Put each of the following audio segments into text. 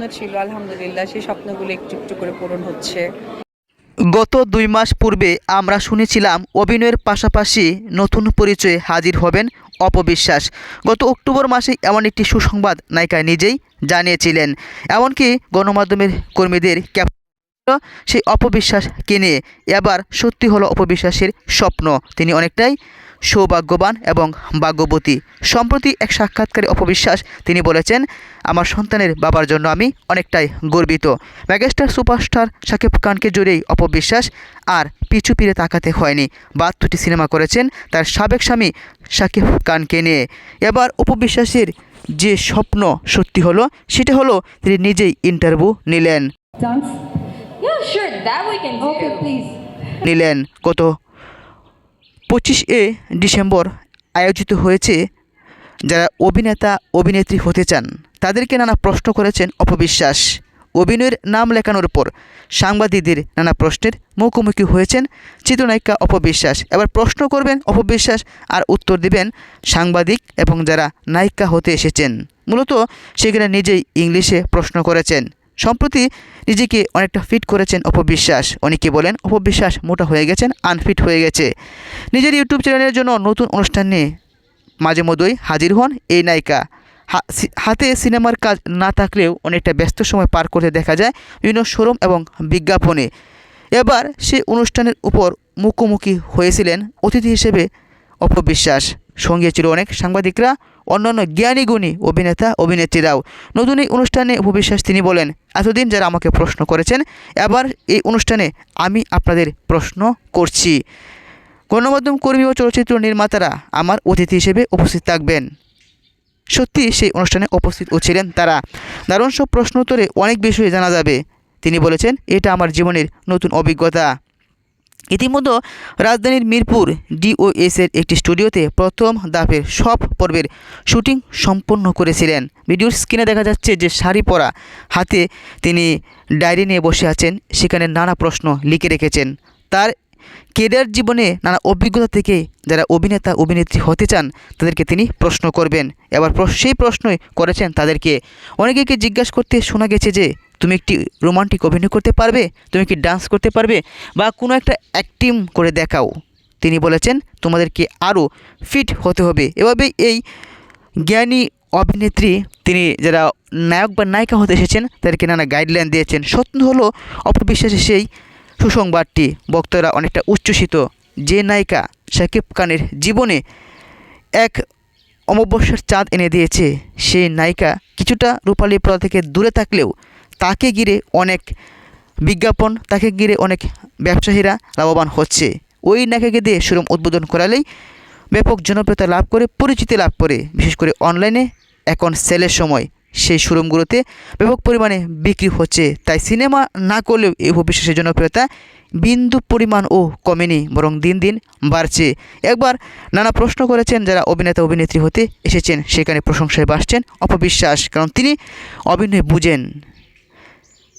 স্বপ্ন ছিল, আলহামদুলিল্লাহ সেই স্বপ্নগুলো একটু একটু করে পূরণ হচ্ছে। গত দুই মাস পূর্বে আমরা শুনেছিলাম অভিনয়ের পাশাপাশি নতুন পরিচয়ে হাজির হবেন অপবিশ্বাস। গত অক্টোবর মাসে এমন একটি সুসংবাদ নায়িকা নিজেই জানিয়েছিলেন। এমনকি গণমাধ্যমের কর্মীদের ক্যাপ সেই অপবিশ্বাস নিয়ে। এবার সত্যি হলো অপবিশ্বাসের স্বপ্ন। তিনি অনেকটাই সৌভাগ্যবান এবং ভাগ্যবতী। সম্প্রতি এক সাক্ষাৎকারে অপবিশ্বাস তিনি বলেছেন আমার সন্তানের বাবার জন্য আমি অনেকটাই গর্বিত। মেগাস্টার সুপারস্টার শাকিব খানকে জুড়েই অপবিশ্বাস আর পিছু পিড়ে তাকাতে হয়নি। বাহাত্তরটি সিনেমা করেছেন তার সাবেক স্বামী শাকিব খানকে নিয়ে। এবার অপবিশ্বাসের যে স্বপ্ন সত্যি হলো সেটা হলো তিনি নিজেই ইন্টারভিউ নিলেন. নিলেন। গত পঁচিশে ডিসেম্বর আয়োজিত হয়েছে যারা অভিনেতা, অভিনেত্রী হতে চান, তাদেরকে নানা প্রশ্ন করেছেন অপবিশ্বাস। অভিনয়ের নাম লেখানোর পর সাংবাদিকদের নানা প্রশ্নের মুখোমুখি হয়েছেন চিত্রনায়িকা অপবিশ্বাস। এবার প্রশ্ন করবেন অপবিশ্বাস আর উত্তর দিবেন সাংবাদিক এবং যারা নায়িকা হতে এসেছেন। মূলত সেখানে নিজেই ইংলিশে প্রশ্ন করেছেন। সম্প্রতি নিজেকে অনেকটা ফিট করেছেন অপবিশ্বাস। অনেকে বলেন, অপবিশ্বাস মোটা হয়ে গেছেন, আনফিট হয়ে গেছে। নিজের ইউটিউব চ্যানেলের জন্য নতুন অনুষ্ঠান নিয়ে মাঝে মধ্যেই হাজির হন এই নায়িকা। হাতে সিনেমার কাজ না থাকলেও অনেকটা ব্যস্ত সময় পার করতে দেখা যায় বিভিন্ন শোরুম এবং বিজ্ঞাপনে। এবার সেই অনুষ্ঠানের উপর মুখোমুখি হয়েছিলেন অতিথি হিসেবে অপবিশ্বাস। সঙ্গে ছিল অনেক সাংবাদিকরা, অন্যান্য জ্ঞানী গুণী অভিনেতা, অভিনেত্রীরাও। নতুন এই অনুষ্ঠানে অপবিশ্বাস তিনি বলেন, এতদিন যারা আমাকে প্রশ্ন করেছেন, এবার এই অনুষ্ঠানে আমি আপনাদের প্রশ্ন করছি। গণমাধ্যম কর্মী ও চলচ্চিত্র নির্মাতারা আমার অতিথি হিসেবে উপস্থিত থাকবেন। সত্যি সেই অনুষ্ঠানে উপস্থিত ছিলেন তারা। দারুণ সব প্রশ্ন উত্তরে অনেক বিষয়ে জানা যাবে। তিনি বলেছেন, এটা আমার জীবনের নতুন অভিজ্ঞতা। ইতিমধ্যে রাজধানীর মিরপুর ডিওএসের একটি স্টুডিওতে প্রথম ধাপের সব পর্বের শুটিং সম্পন্ন করেছিলেন। ভিডিওর স্ক্রিনে দেখা যাচ্ছে যে শাড়ি পরা হাতে তিনি ডায়েরি নিয়ে বসে আছেন। সেখানে নানা প্রশ্ন লিখে রেখেছেন। তার কেরিয়ার জীবনে নানা অভিজ্ঞতা থেকে যারা অভিনেতা, অভিনেত্রী হতে চান, তাদেরকে তিনি প্রশ্ন করবেন। এবার সেই প্রশ্নই করেছেন তাদেরকে। অনেকেকে জিজ্ঞাসা করতে শোনা গেছে যে, তুমি একটি রোমান্টিক অভিনয় করতে পারবে? তুমি কি ডান্স করতে পারবে? বা কোনো একটা অ্যাক্টিং করে দেখাও? তিনি বলেছেন, তোমাদেরকে আরও ফিট হতে হবে। এভাবে এই জ্ঞানী অভিনেত্রী, তিনি যারা নায়ক বা নায়িকা হতে এসেছেন, তাদেরকে নানা গাইডলাইন দিয়েছেন। সত্য হলো অপবিশ্বাসের সেই সুসংবাদটি বক্তারা অনেকটা উচ্ছ্বসিত। যে নায়িকা শাকিব খানের জীবনে এক অমাবস্যার চাঁদ এনে দিয়েছে সেই নায়িকা কিছুটা রূপালী পর্দা থেকে দূরে থাকলেও তাকে ঘিরে অনেক বিজ্ঞাপন, তাকে ঘিরে অনেক ব্যবসায়ীরা লাভবান হচ্ছে। ওই নায়িকাকে দিয়ে শোরুম উদ্বোধন করালেই ব্যাপক জনপ্রিয়তা লাভ করে, পরিচিতি লাভ করে, বিশেষ করে অনলাইনে, এখন সেলের সময়। সেই শোরুমগুলোতে ব্যাপক পরিমাণে বিক্রি হচ্ছে। তাই সিনেমা না করলেও এই ভবিষ্যতের জনপ্রিয়তা বিন্দু পরিমাণ ও কমেনি, বরং দিন দিন বাড়ছে। একবার নানা প্রশ্ন করেছেন যারা অভিনেতা, অভিনেত্রী হতে এসেছেন, সেখানে প্রশংসায় বাসছেন অপবিশ্বাস, কারণ তিনি অভিনয় বুঝেন।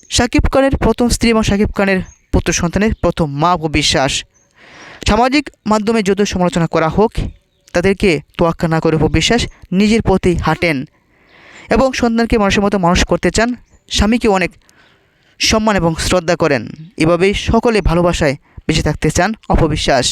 শাকিব খানের প্রথম স্ত্রী এবং শাকিব খানের পুত্র সন্তানের প্রথম মা অপবিশ্বাস। সামাজিক মাধ্যমে যত সমালোচনা করা হোক, তাদেরকে তোয়াক্কা না করে অপবিশ্বাস নিজের পথেই হাঁটেন। এবং সন্তানকে মানুষের মতো মানুষ করতে চান স্বামীকে অনেক সম্মান এবং শ্রদ্ধা করেন। এভাবেই সকলে ভালোবাসায় বেঁচে থাকতে চান অপবিশ্বাস।